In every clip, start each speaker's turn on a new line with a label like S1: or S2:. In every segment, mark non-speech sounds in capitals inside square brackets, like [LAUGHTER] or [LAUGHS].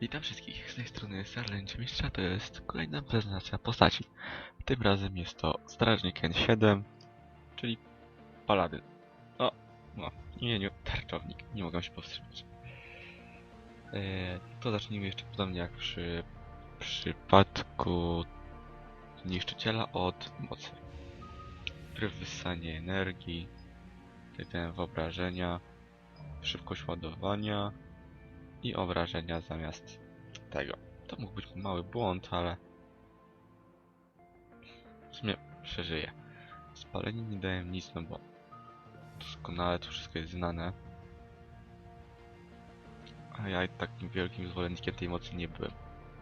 S1: Witam wszystkich, z tej strony Starlęcie Mistrza, to jest kolejna prezentacja postaci. Tym razem jest to Strażnik N7, czyli Paladyn. O, no, w imieniu Tarczownik, nie mogę się powstrzymać. Eee, to zacznijmy jeszcze podobnie jak przy przypadku Niszczyciela od mocy. Wpływ wyssanie energii, ten wyobrażenia, szybkość ładowania, i obrażenia zamiast tego. To mógł być mały błąd, ale w sumie przeżyję. Spalenie nie daje nic, no bo doskonale to wszystko jest znane. A ja takim wielkim zwolennikiem tej mocy nie byłem.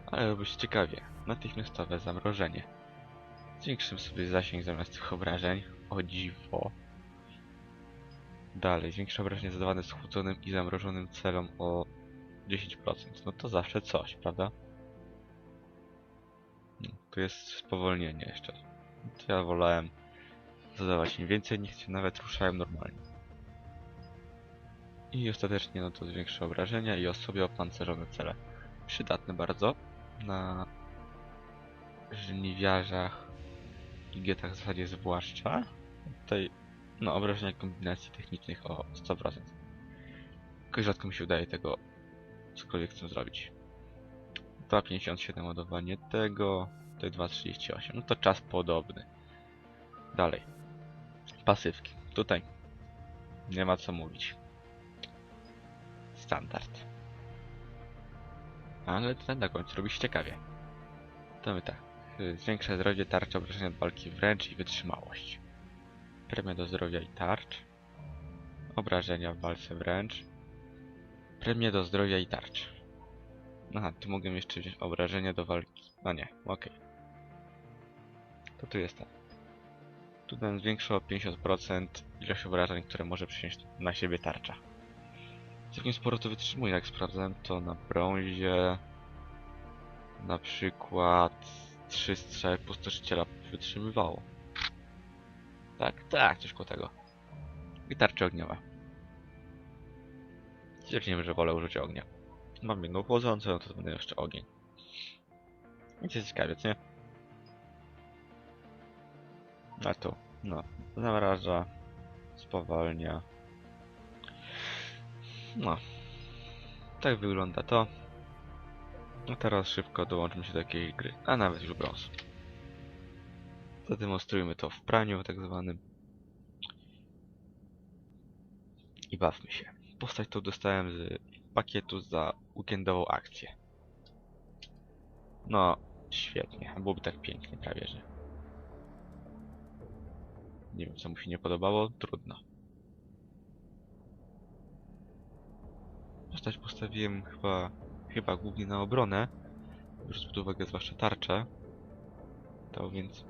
S1: Ale robi się ciekawie. Natychmiastowe zamrożenie. Zwiększymy sobie zasięg zamiast tych obrażeń. O dziwo. Dalej, zwiększe obrażenie zadawane schłodzonym i zamrożonym celom o 10%. No to zawsze coś, prawda? No, tu jest spowolnienie jeszcze. To ja wolałem zadawać im więcej, niech się nawet ruszałem normalnie. I ostatecznie no to zwiększy obrażenia i osobie opancerzone cele. Przydatne bardzo na żniwiarzach i getach w zasadzie zwłaszcza. Tutaj no obrażenia kombinacji technicznych o 100%. Jakoś rzadko mi się udaje tego cokolwiek chcę zrobić. 2,57 ładowanie tego, tutaj 2,38. No to czas podobny. Dalej. Pasywki. Tutaj nie ma co mówić. Standard. Ale ten na końcu robi się ciekawie. To my tak. Zwiększa zdrowie, tarcza, obrażenia od walki wręcz i wytrzymałość. Premia do zdrowia i tarcz. Obrażenia w walce wręcz. Premię do zdrowia i tarczy. Aha, tu mogę jeszcze wziąć obrażenia do walki. A nie, okej. To tu jest ten. Tu ten zwiększa o 50% ilość obrażeń, które może przyjąć na siebie tarcza. Całkiem sporo to wytrzymuje, jak sprawdzałem to na brązie. Na przykład trzy strzały pustoszyciela wytrzymywało. Tak, tak, coś koło tego. I tarcze ogniowe. Stwierdziłem, że wolę użyć ognia. Mam jedną chłodzącą, no to będę jeszcze ogień. Nic jest ciekawie, co nie? A tu, no, zamraża, spowalnia. No, tak wygląda to. No teraz szybko dołączymy się do jakiejś gry, a nawet już brąz. Zademonstrujmy to w praniu tak zwanym. I bawmy się. Postać tą dostałem z pakietu za weekendową akcję. No, świetnie. Byłoby tak pięknie prawie, że. Nie wiem, co mu się nie podobało. Trudno. Postać postawiłem chyba, chyba głównie na obronę. Biorąc pod uwagę zwłaszcza tarczę. To więc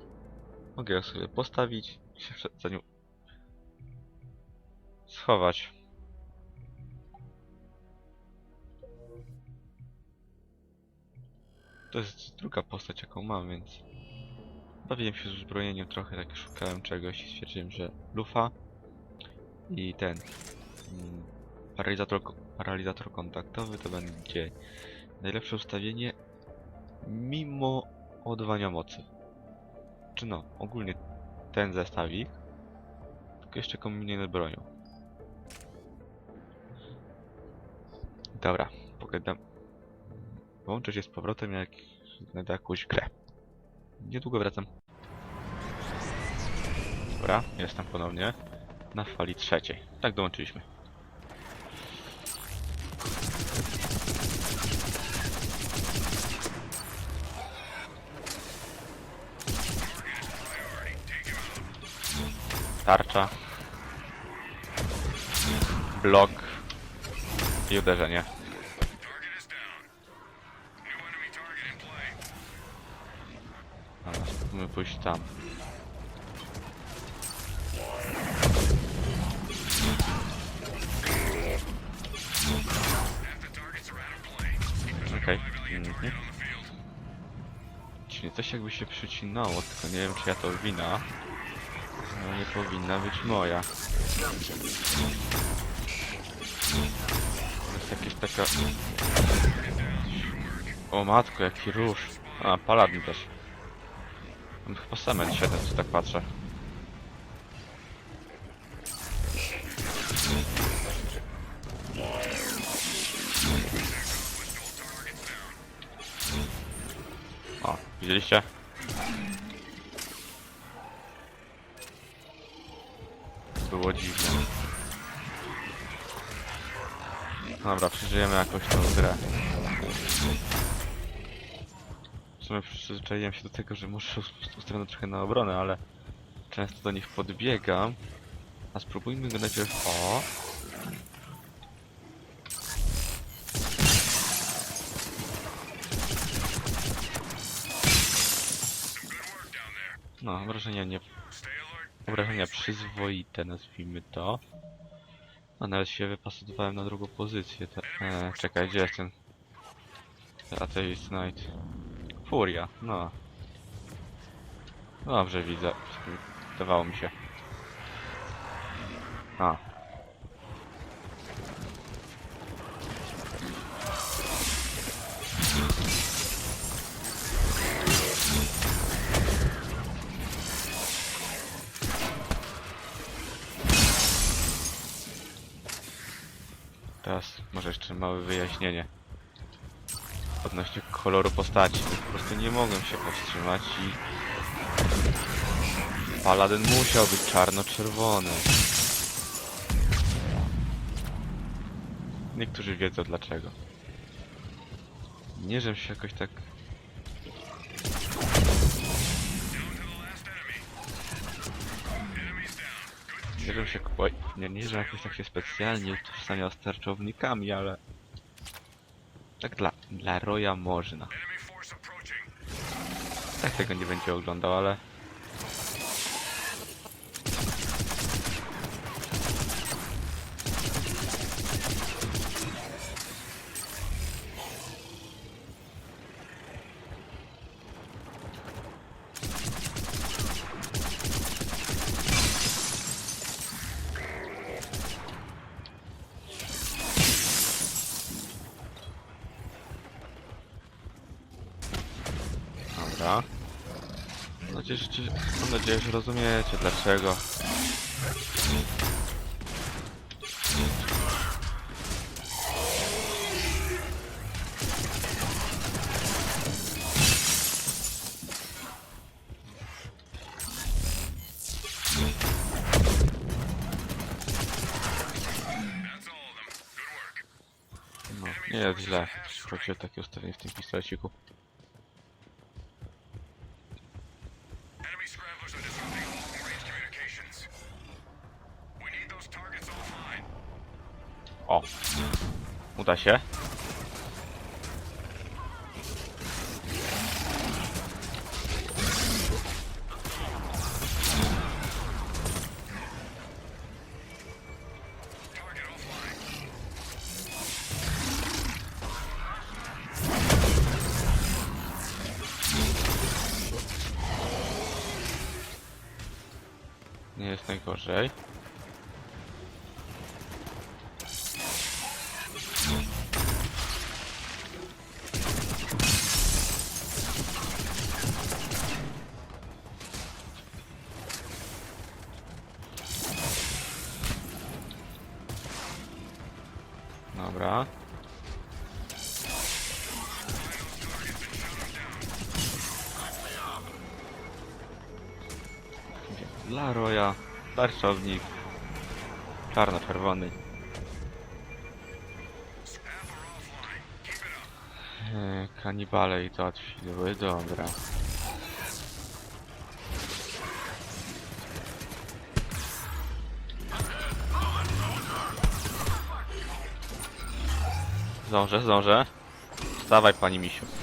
S1: mogę ją sobie postawić i się za nią schować. To jest druga postać, jaką mam, więc bawiłem się z uzbrojeniem trochę, tak szukałem czegoś i stwierdziłem, że lufa i ten mm, paralizator, paralizator kontaktowy to będzie najlepsze ustawienie mimo ładowania mocy. Czy no, ogólnie ten zestawik, tylko jeszcze kombinuję bronią. Dobra, pogadam, Połączę się z powrotem, jak znajdę jakąś grę. Niedługo wracam. Dobra, jestem ponownie na fali trzeciej. Tak dołączyliśmy. Tarcza. Blok. I uderzenie. Mhm. Czyli coś jakby się przycinało, tylko nie wiem czy ja to wina. No nie powinna być moja. To jest jakieś taka... O matko, jaki róż. A, paladin też. Mam chyba same 7, czy tak patrzę. Widzieliście? Było dziwne. Dobra, przeżyjemy jakoś tą grę. W sumie przyzwyczaiłem się do tego, że muszę ust- ustawione trochę na obronę, ale często do nich podbiegam. A spróbujmy go najpierw o. obrażenia nie... Obrażenia przyzwoite, nazwijmy to. A nawet się wypasowałem na drugą pozycję. Te... E, czekaj, gdzie jest ten... Atheist Knight? Furia, no. Dobrze widzę. Wydawało mi się. A. Teraz może jeszcze małe wyjaśnienie odnośnie koloru postaci. Po prostu nie mogłem się powstrzymać i Paladyn musiał być czarno-czerwony. Niektórzy wiedzą dlaczego. Nie, żebym się jakoś tak... Nie, żebym się... Oj, nie, nie, że jakoś tak się specjalnie utożsamiał z tarczownikami, ale... Tak dla, dla Roya można. Tak tego nie będzie oglądał, ale... Że, ci- mam nadzieję, że rozumiecie dlaczego. No, nie jest źle, o takie ustawienie w tym pistoleciku. Się. Tarczownik, czarno-czerwony. Eee, kanibale i to odświły, dobra. Zdążę, zdążę. Wstawaj pani misiu.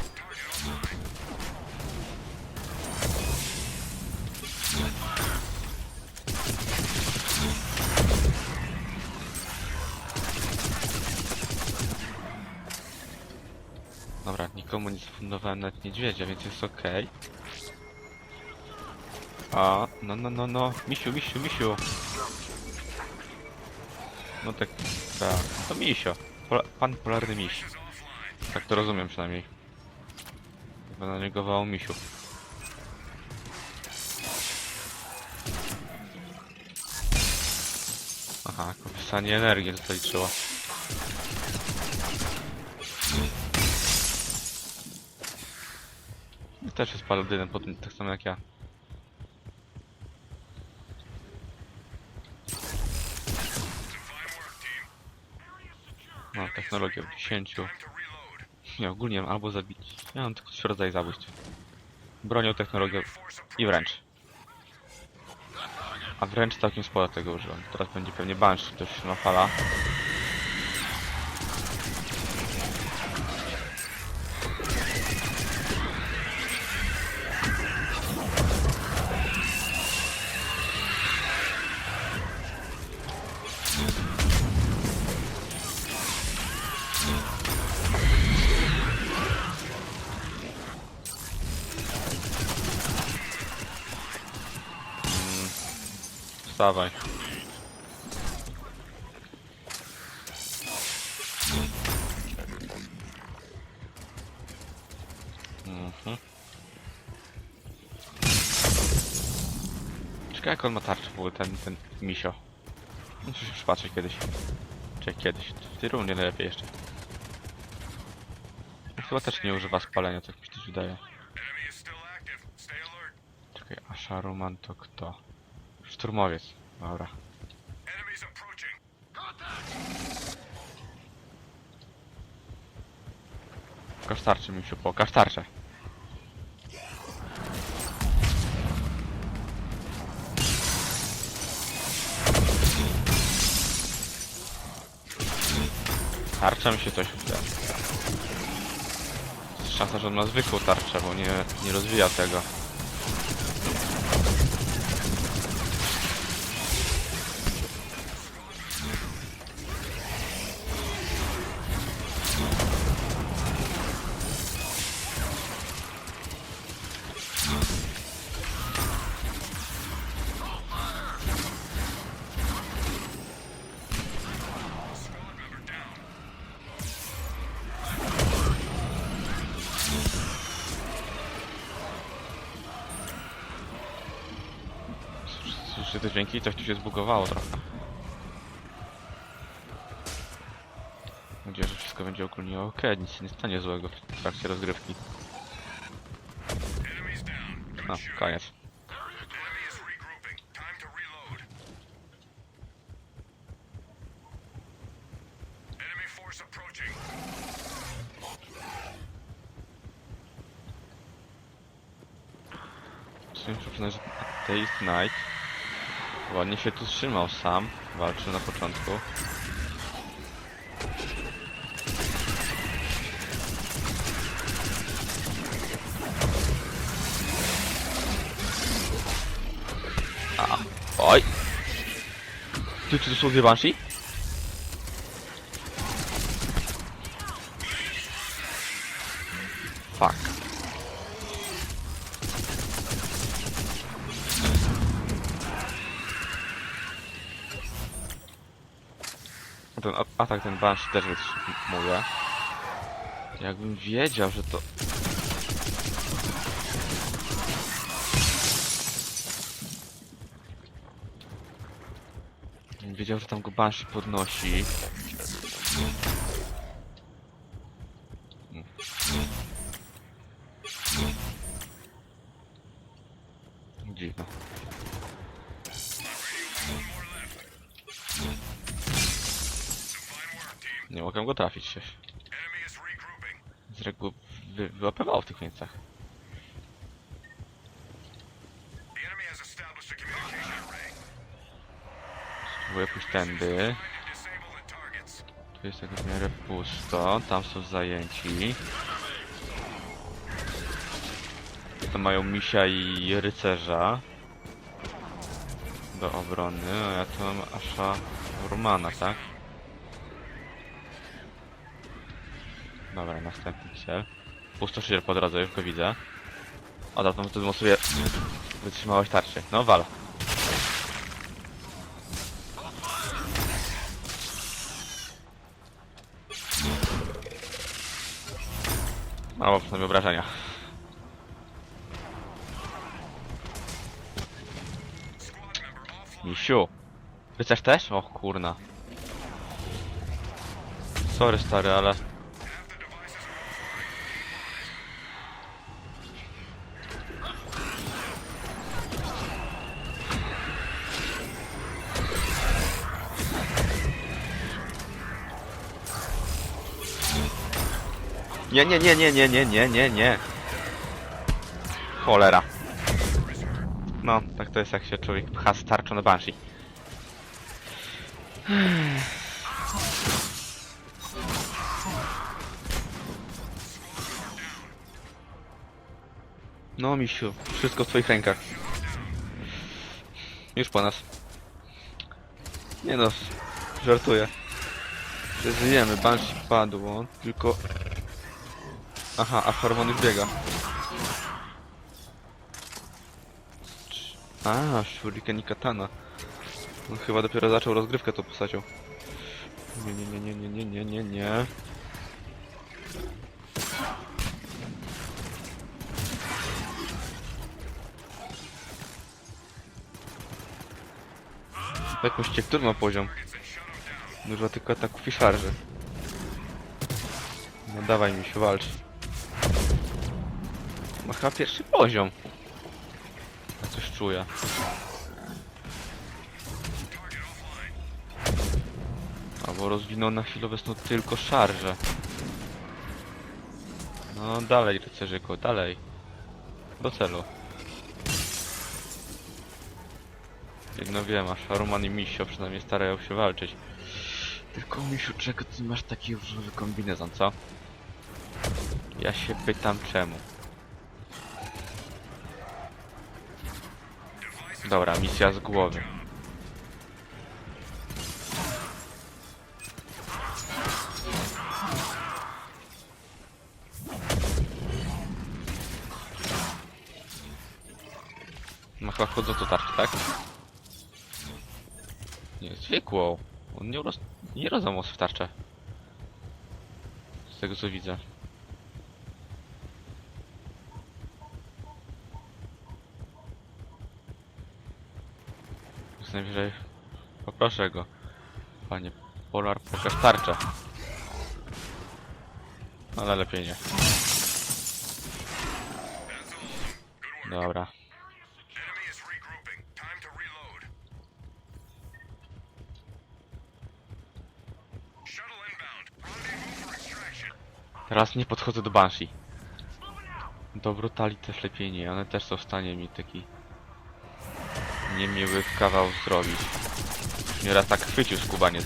S1: Zafundowałem nawet niedźwiedzia, więc jest okej. A, no, no, no, no, misiu, misiu, misiu. No tak, tak, to misio. Pan polarny miś. Tak to rozumiem przynajmniej. Chyba na niego wołał misiu. Aha, korzystanie energii to liczyło. Też jest paladynem, pod- tak samo jak ja. Mam technologię w 10.
S2: Time to reload.
S1: Nie, ogólnie albo zabić. Ja mam tylko trzy rodzaje zabójstw. Bronią, technologią
S2: Force
S1: i wręcz. A wręcz całkiem sporo tego użyłem. Teraz będzie pewnie Banshee, to już na fala. Jak on ma tarczę w ogóle, ten, ten misio. Muszę się przypatrzeć kiedyś. Czy kiedyś, tej rundzie najlepiej jeszcze. Chyba też nie używa spalenia, tak mi się wydaje. Czekaj, a Sharuman to kto? Szturmowiec. Dobra. Pokaż tarczę, misiu, pokaż tarczę. Tarcza mi się coś. Jest szansa, że on ma zwykłą tarczę, bo nie, nie rozwija tego. Dźwięki? Coś tu się zbugowało trochę. Mam nadzieję, że wszystko będzie ogólnie ok, nic się nie stanie złego w trakcie rozgrywki.
S2: Shooting.
S1: koniec. Przyznać, że Taste Knight ładnie się tu trzymał sam, walczył na początku. A, oj! Ty, czy to są dwie Banshee? Fuck. Ten atak, ten Banshee też wytrzymuje. Jakbym wiedział, że to... Wiedział, że tam go Banshee podnosi. Dziwne. Nie mogę go trafić. Z reguły wy, wyłapywał w tych miejscach. Spróbuję pójść tędy. Tu jest tak w miarę pusto, tam są zajęci. To mają misia i rycerza. Do obrony, a ja tu mam Asha Romana, tak? Dobra, następny cel. Pustoszyciel po drodze, już go widzę. O, dobra, to demonstruje wytrzymałość tarczy. No, wal. Mało przynajmniej obrażenia. Misiu. Rycerz też? O kurna. Sorry stary, ale Nie, nie, nie, nie, nie, nie, nie, nie, nie. Cholera. No, tak to jest jak się człowiek pcha z na Banshee. No, misiu, wszystko w twoich rękach. Już po nas. Nie no, żartuję. Przeżyjemy, Banshee padło, tylko... Aha, a hormon już biega. A, shuriken i katana. No, chyba dopiero zaczął rozgrywkę tą postacią. Nie, nie, nie, nie, nie, nie, nie, nie. Jakąś ciektur ma poziom. Dużo tylko ataków i szarży. No dawaj mi się, walcz. Ma chyba pierwszy poziom. Ja coś czuję. Albo rozwinął na chwilę obecną tylko szarże. No dalej rycerzyku, dalej. Do celu. Jedno wiem, a Sharuman i Misio przynajmniej starają się walczyć. Tylko Misiu, czego ty masz taki kombinezon, co? Ja się pytam czemu. Dobra, misja z głowy. Ma chyba chodzącą tarczę, tak? Nie, zwykłą. On nie, roz... nie rozdał w tarczę. Z tego co widzę. Najwyżej... Poproszę go. Panie Polar, pokaż tarczę. Ale lepiej nie. Dobra. Teraz nie podchodzę do Banshee. Do Brutali też lepiej nie, one też są w stanie mi taki niemiły kawał zrobić. Mnie tak chwycił skubaniec.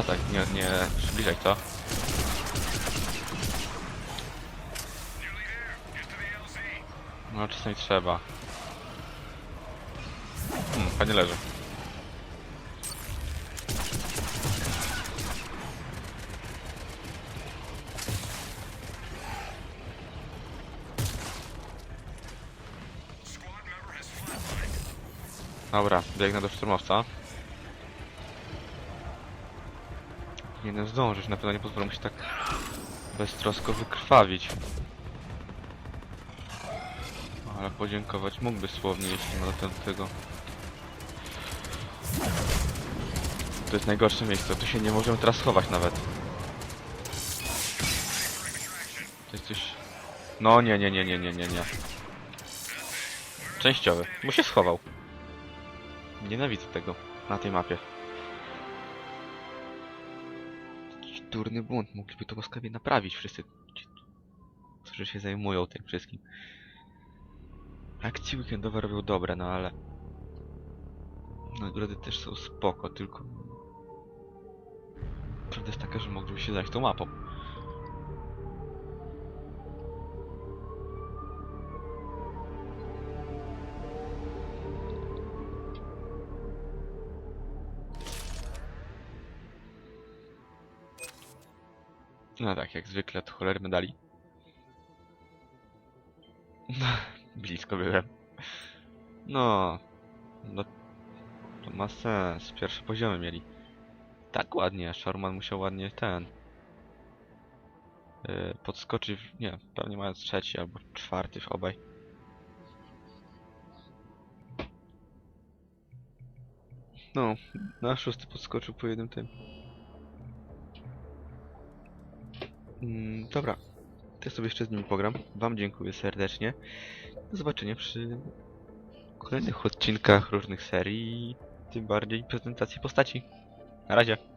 S2: tak,
S1: nie, nie
S2: przybliżaj to.
S1: No czasami trzeba. Hmm, fajnie leży. Dobra, biegnę do szturmowca. Powinienem zdążyć, na pewno nie pozwolę mu się tak beztrosko wykrwawić. Ale podziękować mógłby słownie, jeśli ma do tego. To jest najgorsze miejsce, tu się nie możemy teraz schować nawet. To jest coś... No nie, nie, nie, nie, nie, nie, nie. Częściowy, bo się schował. Nienawidzę tego na tej mapie. Durny błąd, mogliby to łaskawie naprawić wszyscy ci którzy się zajmują tym wszystkim. Akcje weekendowe robią dobre, no ale... Nagrody też są spoko, tylko... Prawda jest taka, że mogliby się zająć tą mapą. No tak, jak zwykle od cholery medali. No, [LAUGHS] blisko byłem. No, no, to ma sens. Pierwsze poziomy mieli. Tak ładnie, Shorman musiał ładnie ten... Yy, podskoczyć, w- nie, pewnie mając trzeci albo czwarty w obaj. No, na szósty podskoczył po jednym tym. Mm, dobra, ja sobie jeszcze z nimi pogram. Wam dziękuję serdecznie. Do zobaczenia przy kolejnych odcinkach różnych serii, tym bardziej prezentacji postaci. Na razie.